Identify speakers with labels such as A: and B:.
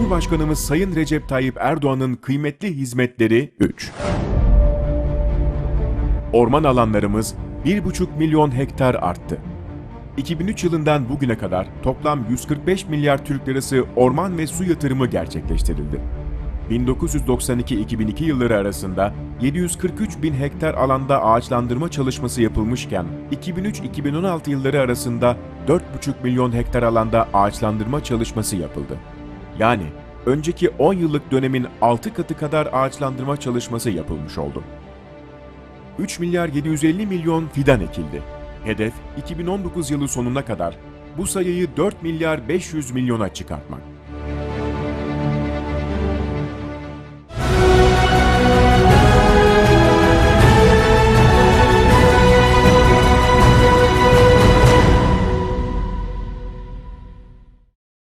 A: Cumhurbaşkanımız Sayın Recep Tayyip Erdoğan'ın kıymetli hizmetleri 3. Orman alanlarımız 1,5 milyon hektar arttı. 2003 yılından bugüne kadar toplam 145 milyar Türk lirası orman ve su yatırımı gerçekleştirildi. 1992-2002 yılları arasında 743 bin hektar alanda ağaçlandırma çalışması yapılmışken 2003-2016 yılları arasında 4,5 milyon hektar alanda ağaçlandırma çalışması yapıldı. Yani önceki 10 yıllık dönemin 6 katı kadar ağaçlandırma çalışması yapılmış oldu. 3 milyar 750 milyon fidan ekildi. Hedef 2019 yılı sonuna kadar bu sayıyı 4 milyar 500 milyona çıkartmak.